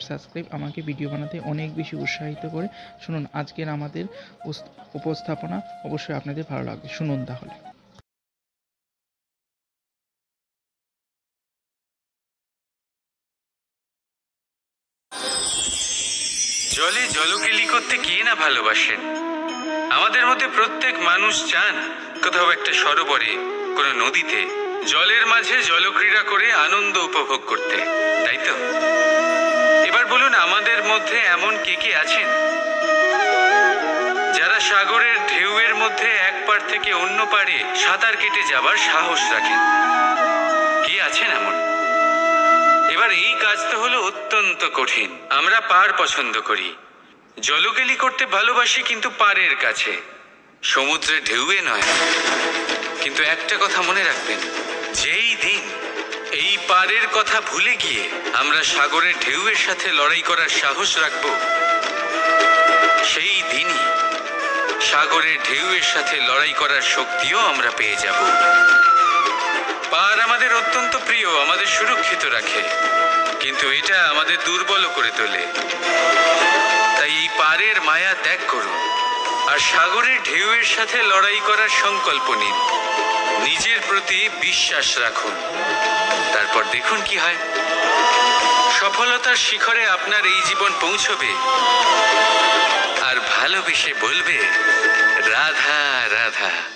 Subscribe আমাকে video বানাতে অনেক বেশি উৎসাহিত করে। শুনুন আজকের আমাদের উপস্থাপনা, অবশ্যই আপনাদের ভালো লাগবে। শুনুন তাহলে। জলে জলকেলি করতে কে না ভালোবাসেন? আমাদের মধ্যে প্রত্যেক মানুষ চান কোথাও একটা সরোবরে, কোনো নদীতে, জলের মাঝে জলক্রীড়া করে আনন্দ উপভোগ করতে। তাই তো? আমাদের মধ্যে এমন কে কে আছেন? যারা সাগরের ঢেউয়ের মধ্যে এক পার থেকে অন্য পারে সাঁতার কেটে যাবার সাহস রাখেন। কে আছেন এমন? এবার এই কাজ তো হলো অত্যন্ত কঠিন। আমরা পার পছন্দ করি। জলগেলি করতে ভালোবাসি কিন্তু পারের কাছে। সমুদ্রে ঢেউয়ে নয়। কিন্তু একটা কথা মনে রাখবেন, যেই দিন এই পারের কথা ভুলে গিয়ে আমরা সাগরের ঢেউয়ের সাথে লড়াই করার সাহস রাখব। সেই দিনই সাগরের ঢেউয়ের সাথে লড়াই করার শক্তিও আমরা পেয়ে যাব। পার আমাদের অত্যন্ত প্রিয়, আমাদের সুরক্ষিত রাখে। কিন্তু এটা আমাদের দুর্বল করে তোলে। তাই এই পারের মায়া ত্যাগ করুন। আর সাগরের ঢেউয়ের সাথে লড়াই করার সংকল্প নিন। নিজের প্রতি বিশ্বাস রাখুন। তারপর দেখুন কি হয়। সফলতার শিখরে আপনার এই জীবন পৌঁছবে। আর ভালোবেসে বলবে, রাধা রাধা।